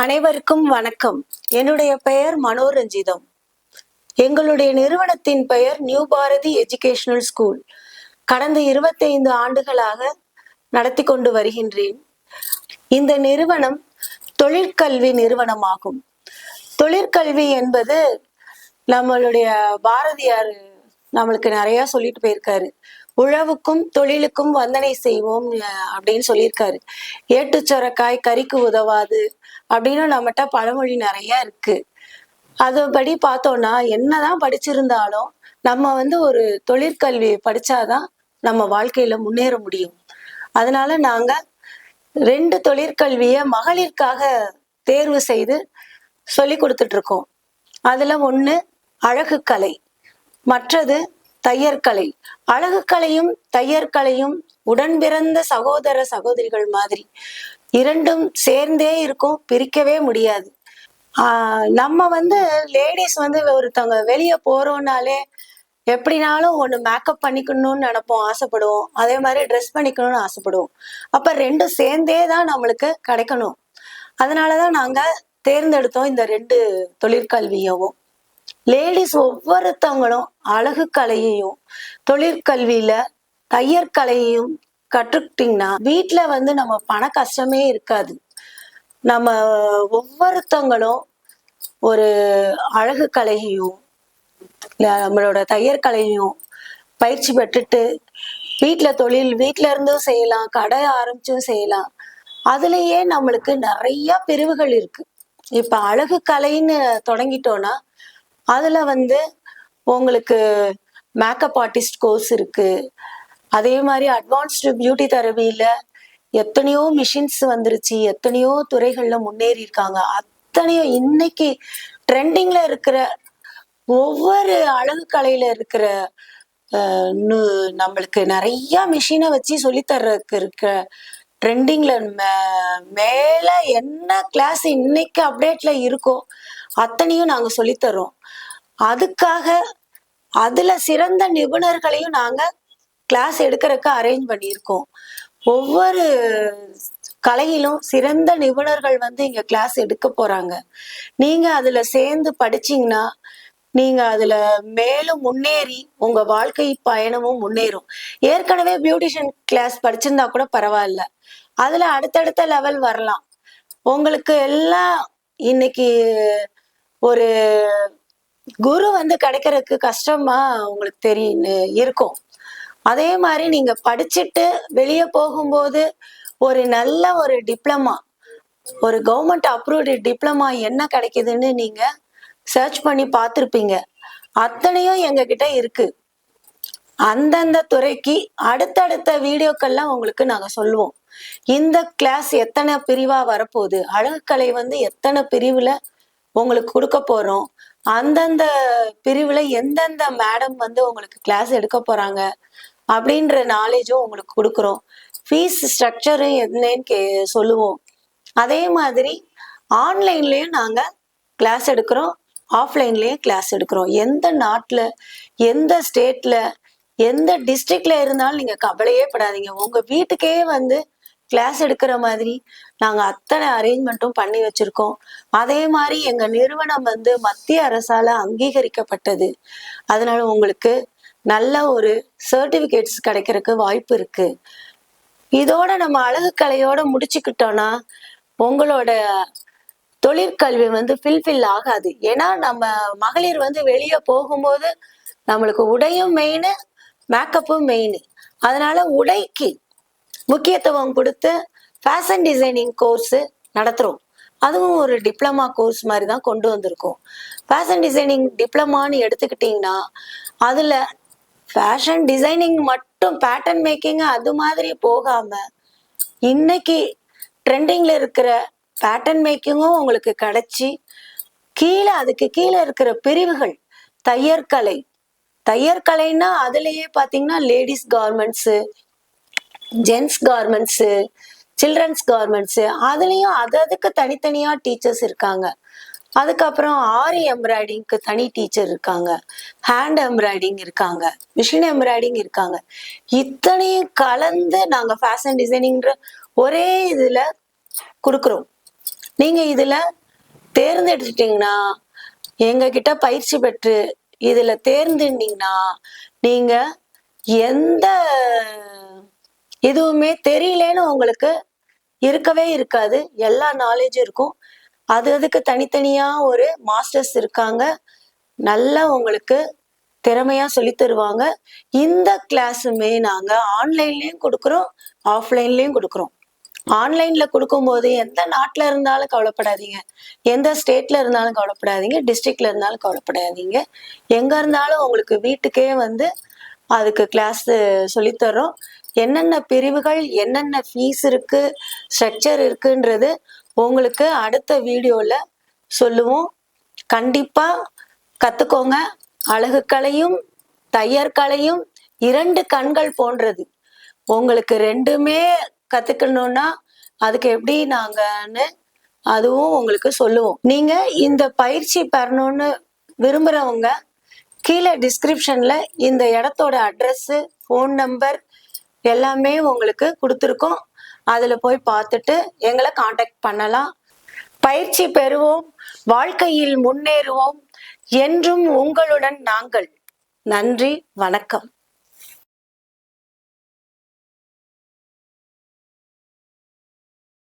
அனைவருக்கும் வணக்கம். என்னுடைய பெயர் மனோரஞ்சிதம் எங்களுடைய நிறுவனத்தின் பெயர் நியூ பாரதி எஜுகேஷனல் ஸ்கூல். கடந்த 25 ஆண்டுகளாக நடத்தி கொண்டு வருகின்றேன். இந்த நிறுவனம் தொழிற்கல்வி நிறுவனமாகும். தொழிற்கல்வி என்பது நம்மளுடைய பாரதியார் நம்மளுக்கு நிறைய சொல்லிட்டு போயிருக்காரு. உழவுக்கும் தொழிலுக்கும் வந்தனை செய்வோம் அப்படின்னு சொல்லியிருக்காரு. ஏட்டு சுரக்காய் கறிக்கு உதவாது அப்படின்னு நம்மகிட்ட பழமொழி நிறைய இருக்கு. அதுபடி பார்த்தோம்னா என்னதான் படிச்சிருந்தாலும் நம்ம வந்து ஒரு தொழிற்கல்வி படிச்சாதான் நம்ம வாழ்க்கையில முன்னேற முடியும். அதனால நாங்க ரெண்டு தொழிற்கல்வியை மகளிருக்காக தேர்வு செய்து சொல்லி கொடுத்துட்டு இருக்கோம். அதுல ஒண்ணு அழகு கலை மற்றது தையற்கலை. அழகுக்கலையும் தையற்கலையும் உடன் பிறந்த சகோதர சகோதரிகள் மாதிரி. இரண்டும் சேர்ந்தே இருக்கும் பிரிக்கவே முடியாது. நம்ம வந்து லேடிஸ் வந்து ஒருத்தவங்க வெளியே போறோம்னாலே எப்படினாலும் ஒன்று மேக்கப் பண்ணிக்கணும்னு நினைப்போம் ஆசைப்படுவோம். அதே மாதிரி ட்ரெஸ் பண்ணிக்கணும்னு ஆசைப்படுவோம். அப்போ ரெண்டும் சேர்ந்தே தான் நம்மளுக்கு கிடைக்கணும். அதனாலதான் நாங்கள் தேர்ந்தெடுத்தோம் இந்த ரெண்டு தொழிற்கல்வியவும். லேடிஸ் ஒவ்வொருத்தவங்களும் அழகு கலையையும் தொழிற்கல்வியில தையற்கலையையும் கற்றுக்கிட்டீங்கன்னா வீட்டில் வந்து நம்ம பண கஷ்டமே இருக்காது. நம்ம ஒவ்வொருத்தவங்களும் ஒரு அழகு கலையையும் நம்மளோட தையற்கலையும் பயிற்சி பெற்றுட்டு வீட்டில் தொழில் வீட்டில இருந்தும் செய்யலாம் கடை ஆரம்பிச்சும் செய்யலாம். அதுலேயே நம்மளுக்கு நிறைய பிரிவுகள் இருக்கு. இப்போ அழகு கலைன்னு தொடங்கிட்டோன்னா அதுல வந்து உங்களுக்கு மேக்கப் ஆர்டிஸ்ட் கோர்ஸ் இருக்கு. அதே மாதிரி அட்வான்ஸ்டு பியூட்டி தெரபியில எத்தனையோ மிஷின்ஸ் வந்துருச்சு. எத்தனையோ துறைகள்ல முன்னேறி இருக்காங்க. அத்தனையோ இன்னைக்கு ட்ரெண்டிங்ல இருக்கிற ஒவ்வொரு அழகு கலையில இருக்கிற நம்மளுக்கு நிறைய மிஷினை வச்சு சொல்லித்தர்றதுக்கு இருக்க ட்ரெண்டிங்ல மேல என்ன கிளாஸ் இன்னைக்கு அப்டேட்ல இருக்கோ அத்தனையும் நாங்க சொல்லித்தரோம் அதுக்காக அதுல சிறந்த நிபுணர்களையும் நாங்க கிளாஸ் எடுக்கிறதுக்கு அரேஞ்ச் பண்ணியிருக்கோம். ஒவ்வொரு கலையிலும் சிறந்த நிபுணர்கள் வந்து இங்க கிளாஸ் எடுக்க போறாங்க. நீங்க அதுல சேர்ந்து படிச்சீங்கன்னா நீங்க அதுல மேலும் முன்னேறி உங்க வாழ்க்கை பயணமும் முன்னேறும். ஏற்கனவே பியூட்டிஷியன் கிளாஸ் படிச்சிருந்தா கூட பரவாயில்ல. அதுல அடுத்தடுத்த லெவல் வரலாம். உங்களுக்கு எல்லாம் இன்னைக்கு ஒரு குரு வந்து கிடைக்கிறதுக்கு கஷ்டமா உங்களுக்கு தெரியும் இருக்கும். அதே மாதிரி நீங்க படிச்சுட்டு வெளியே போகும்போது ஒரு நல்ல ஒரு டிப்ளமா ஒரு கவர்மெண்ட் அப்ரூவ்டு டிப்ளமா என்ன கிடைக்குதுன்னு நீங்க சர்ச் பண்ணி பார்த்துருப்பீங்க. அத்தனையும் எங்க கிட்ட இருக்கு. அந்தந்த துறைக்கு அடுத்தடுத்த வீடியோக்கள்லாம் உங்களுக்கு நாங்க சொல்லுவோம். இந்த கிளாஸ் எத்தனை பிரிவா வரப்போகுது? அழகுக்கலை வந்து எத்தனை பிரிவுல உங்களுக்கு கொடுக்க போறோம்? அந்தந்த பிரிவுல எந்தெந்த மேடம் வந்து உங்களுக்கு கிளாஸ் எடுக்க போறாங்க அப்படின்ற நாலேஜும் உங்களுக்கு கொடுக்குறோம். ஃபீஸ் ஸ்ட்ரக்சரும் என்னன்னு கே சொல்லுவோம். அதே மாதிரி ஆன்லைன்லயும் நாங்க கிளாஸ் எடுக்கிறோம் ஆஃப்லைன்லயும் கிளாஸ் எடுக்கிறோம். எந்த நாட்டில் எந்த ஸ்டேட்ல எந்த டிஸ்ட்ரிக்ட்ல இருந்தாலும் நீங்க கவலையே படாதீங்க. உங்க வீட்டுக்கே வந்து கிளாஸ் எடுக்கிற மாதிரி நாங்க அத்தனை அரேஞ்ச்மெண்ட்டும் பண்ணி வச்சிருக்கோம். அதே மாதிரி எங்க நிறுவனம் வந்து மத்திய அரசால அங்கீகரிக்கப்பட்டது. அதனால உங்களுக்கு நல்ல ஒரு சர்டிபிகேட்ஸ் கிடைக்கிறதுக்கு வாய்ப்பு இருக்கு. இதோட நம்ம அழகு கலையோட முடிச்சுக்கிட்டோம்னா உங்களோட தொழிற்கல்வி வந்து ஃபில்ஃபில் ஆகாது. ஏன்னா நம்ம மகளிர் வந்து வெளியே போகும்போது நம்மளுக்கு உடையும் மெயின் மேக்கப்பும் மெயின் அதனால உடைக்கு முக்கியத்துவம் கொடுத்து ஃபேஷன் டிசைனிங் கோர்ஸு நடத்துகிறோம் அதுவும் ஒரு டிப்ளமா கோர்ஸ் மாதிரி தான் கொண்டு வந்திருக்கோம். ஃபேஷன் டிசைனிங் டிப்ளமான்னு எடுத்துக்கிட்டிங்கன்னா அதில் ஃபேஷன் டிசைனிங் மட்டும் பேட்டர்ன் மேக்கிங் அது மாதிரி போகாமல் இன்னைக்கு ட்ரெண்டிங்கில் இருக்கிற பேட்டர்ன் மேக்கிங்கும் உங்களுக்கு கிடச்சி கீழே அதுக்கு கீழே இருக்கிற பிரிவுகள் தையற்கலை. தையற்கலைன்னா அதுலேயே பார்த்தீங்கன்னா ladies garments gents garments children's garments அதுலேயும் அது அதுக்கு தனித்தனியாக டீச்சர்ஸ் இருக்காங்க. அதுக்கப்புறம் ஆரி எம்ப்ராய்டிங்க்கு தனி டீச்சர் இருக்காங்க. ஹேண்ட் எம்ப்ராய்டிங் இருக்காங்க. மிஷின் எம்ப்ராய்டிங் இருக்காங்க. இத்தனையும் கலந்து நாங்கள் ஃபேஷன் டிசைனிங்ன்ற ஒரே இதில் கொடுக்குறோம். நீங்கள் இதில் தேர்ந்தெடுத்துட்டீங்கன்னா எங்ககிட்ட பயிற்சி பெற்று இதில் தேர்ந்துட்டீங்கன்னா நீங்கள் எந்த எதுவுமே தெரியலன்னு உங்களுக்கு இருக்கவே இருக்காது. எல்லா நாலேஜும் இருக்கும். அது அதுக்கு தனித்தனியா ஒரு மாஸ்டர்ஸ் இருக்காங்க. நல்லா உங்களுக்கு திறமையா சொல்லி தருவாங்க. இந்த கிளாஸுமே நாங்க ஆன்லைன்லயும் கொடுக்குறோம் ஆஃப்லைன்லயும் கொடுக்குறோம். ஆன்லைன்ல கொடுக்கும்போது எந்த நாட்டுல இருந்தாலும் கவலைப்படாதீங்க. எந்த ஸ்டேட்ல இருந்தாலும் கவலைப்படாதீங்க. டிஸ்ட்ரிக்ட்ல இருந்தாலும் கவலைப்படாதீங்க. எங்க இருந்தாலும் உங்களுக்கு வீட்டுக்கே வந்து அதுக்கு கிளாஸ் சொல்லித்தர்றோம் என்னென்ன பிரிவுகள் என்னென்ன ஃபீஸ் இருக்கு ஸ்ட்ரக்சர் இருக்குன்றது உங்களுக்கு அடுத்த வீடியோல சொல்லுவோம். கண்டிப்பா கத்துக்கோங்க. அழகுக்கலையும் தையற்கலையும் இரண்டு கண்கள் போன்றது. உங்களுக்கு ரெண்டுமே கத்துக்கணும்னா அதுக்கு எப்படி நாங்கன்னு அதுவும் உங்களுக்கு சொல்லுவோம். நீங்க இந்த பயிற்சி பெறணும்னு விரும்புறவங்க கீழே டிஸ்கிரிப்ஷன்ல இந்த இடத்தோட அட்ரஸ் ஃபோன் நம்பர் எல்லாமே உங்களுக்கு கொடுத்துருக்கோம். அதுல போய் பார்த்துட்டு எங்களை காண்டாக்ட் பண்ணலாம். பயிற்சி பெறுவோம். வாழ்க்கையில் முன்னேறுவோம். என்றும் உங்களுடன் நாங்கள். நன்றி. வணக்கம்.